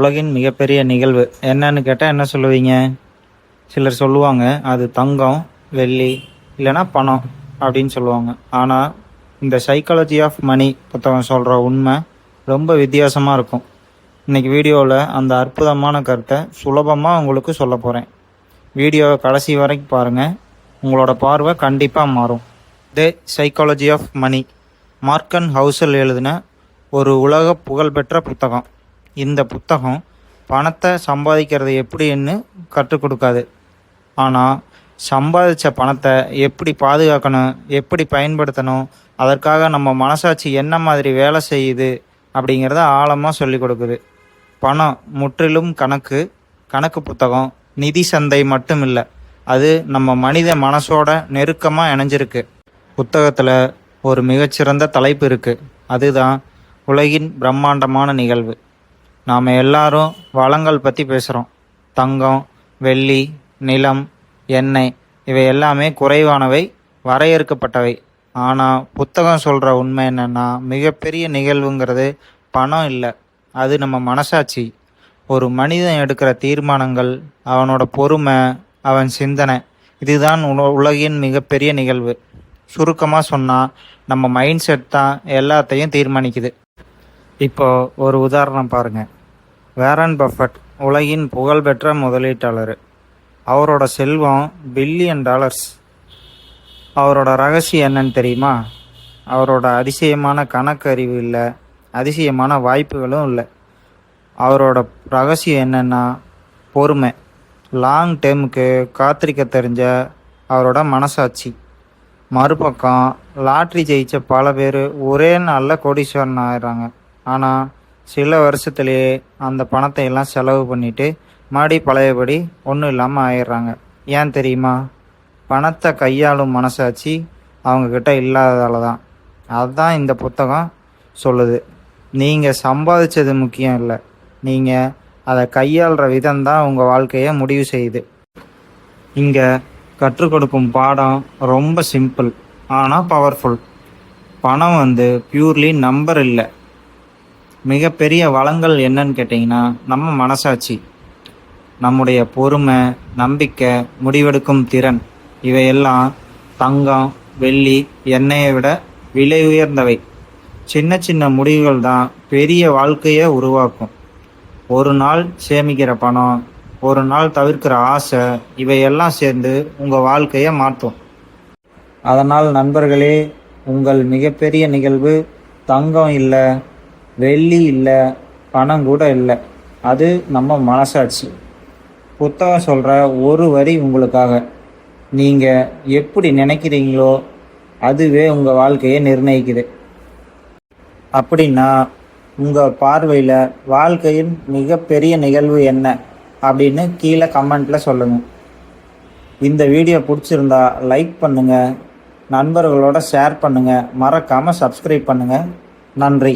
உலகின் மிகப்பெரிய நிகழ்வு. என்னன்னு கேட்டால் என்ன சொல்லுவீங்க? சிலர் சொல்லுவாங்க அது தங்கம் வெள்ளி இல்லைன்னா பணம் அப்படின்னு சொல்லுவாங்க. ஆனால் இந்த சைக்காலஜி ஆஃப் மணி புத்தகம் சொல்கிற உண்மை ரொம்ப வித்தியாசமாக இருக்கும். இன்னைக்கு வீடியோவில் அந்த அற்புதமான கருத்தை சுலபமாக உங்களுக்கு சொல்ல போகிறேன் வீடியோவை கடைசி வரைக்கும் பாருங்கள் உங்களோட பார்வை கண்டிப்பாக மாறும். The psychology of money Morgan Housel எழுதின ஒரு உலக புகழ்பெற்ற புத்தகம். இந்த புத்தகம் பணத்தை சம்பாதிக்கிறது எப்படின்னு கற்றுக் கொடுக்காது. ஆனால் சம்பாதிச்ச பணத்தை எப்படி பாதுகாக்கணும் எப்படி பயன்படுத்தணும் அதற்காக நம்ம மனசாட்சி என்ன மாதிரி வேலை செய்யுது அப்படிங்கிறத ஆழமாக சொல்லி கொடுக்குது. பணம் முற்றிலும் கணக்கு கணக்கு புத்தகம் நிதி சந்தை மட்டும் இல்லை அது நம்ம மனித மனசோட நெருக்கமாக இணைஞ்சிருக்கு. புத்தகத்தில் ஒரு மிகச்சிறந்த தலைப்பு இருக்குது அதுதான் உலகின் பிரம்மாண்டமான நிகழ்வு. நாம் எல்லாரும் வளங்கள் பற்றி பேசுகிறோம் தங்கம் வெள்ளி நிலம் எண்ணெய் இவை எல்லாமே குறைவானவை வரையறுக்கப்பட்டவை. ஆனால் புத்தகம் சொல்கிற உண்மை என்னென்னா மிகப்பெரிய நிகழ்வுங்கிறது பணம் இல்லை. அது நம்ம மனசாட்சி. ஒரு மனிதன் எடுக்கிற தீர்மானங்கள் அவனோட பொறுமை அவன் சிந்தனை இதுதான் உலகின் மிகப்பெரிய நிகழ்வு. சுருக்கமாக சொன்னால் நம்ம மைண்ட் செட் தான் எல்லாத்தையும் தீர்மானிக்குது. இப்போ ஒரு உதாரணம் பாருங்க. வேரன் பஃபட் உலகின் புகழ்பெற்ற முதலீட்டாளர். அவரோட செல்வம் பில்லியன் டாலர்ஸ். அவரோட ரகசியம் என்னன்னு தெரியுமா? அவரோட அதிசயமான கணக்கறிவு இல்லை. அதிசயமான வாய்ப்புகளும் இல்லை. அவரோட ரகசியம் என்னென்னா பொறுமை. லாங் டேர்முக்கு காத்திருக்க தெரிஞ்ச அவரோட மனசாட்சி. மறுபக்கம் லாட்ரி ஜெயித்த பல பேர் ஒரே நாளில் கோடீஸ்வரன் ஆயிடுறாங்க. ஆனால் சில வருஷத்துலேயே அந்த பணத்தை எல்லாம் செலவு பண்ணிட்டு மறுபடி பழையபடி ஒன்றும் இல்லாமல் ஆயிடுறாங்க. ஏன் தெரியுமா? பணத்தை கையாளும் மனசாட்சி அவங்கக்கிட்ட இல்லாததால தான் அதுதான் இந்த புத்தகம் சொல்லுது. நீங்கள் சம்பாதிச்சது முக்கியம் இல்லை. நீங்கள் அதை கையாளுற விதம் தான் உங்கள் வாழ்க்கையை முடிவு செய்யுது. இங்கே கற்றுக் கொடுக்கும் பாடம் ரொம்ப சிம்பிள் ஆனால் பவர்ஃபுல் பணம் வந்து பியூர்லி நம்பர் இல்லை. மிகப்பெரிய வளங்கள் என்னன்னு கேட்டிங்கன்னா நம்ம மனசாட்சி நம்முடைய பொறுமை நம்பிக்கை முடிவெடுக்கும் திறன் இவையெல்லாம் தங்கம் வெள்ளி எண்ணெயை விட விலை உயர்ந்தவை. சின்ன சின்ன முடிவுகள் தான் பெரிய வாழ்க்கையை உருவாக்கும். ஒரு நாள் சேமிக்கிற பணம் ஒரு நாள் தவிர்க்கிற ஆசை இவையெல்லாம் சேர்ந்து உங்கள் வாழ்க்கையை மாற்றும். அதனால் நண்பர்களே உங்கள் மிகப்பெரிய நிகழ்வு தங்கம் இல்லை வெள்ளி இல்லை பணம் கூட இல்லை. அது நம்ம மனசாட்சி. புத்தகம் சொல்கிற ஒரு வரி உங்களுக்காக. நீங்கள் எப்படி நினைக்கிறீங்களோ அதுவே உங்கள் வாழ்க்கையை நிர்ணயிக்குது. அப்படின்னா உங்கள் பார்வையில் வாழ்க்கையின் மிகப்பெரிய நிகழ்வு என்ன அப்படின்னு கீழே கமெண்ட்டில் சொல்லுங்கள் இந்த வீடியோ பிடிச்சிருந்தா லைக் பண்ணுங்கள் நண்பர்களோட ஷேர் பண்ணுங்கள் மறக்காமல் சப்ஸ்கிரைப் பண்ணுங்கள் நன்றி.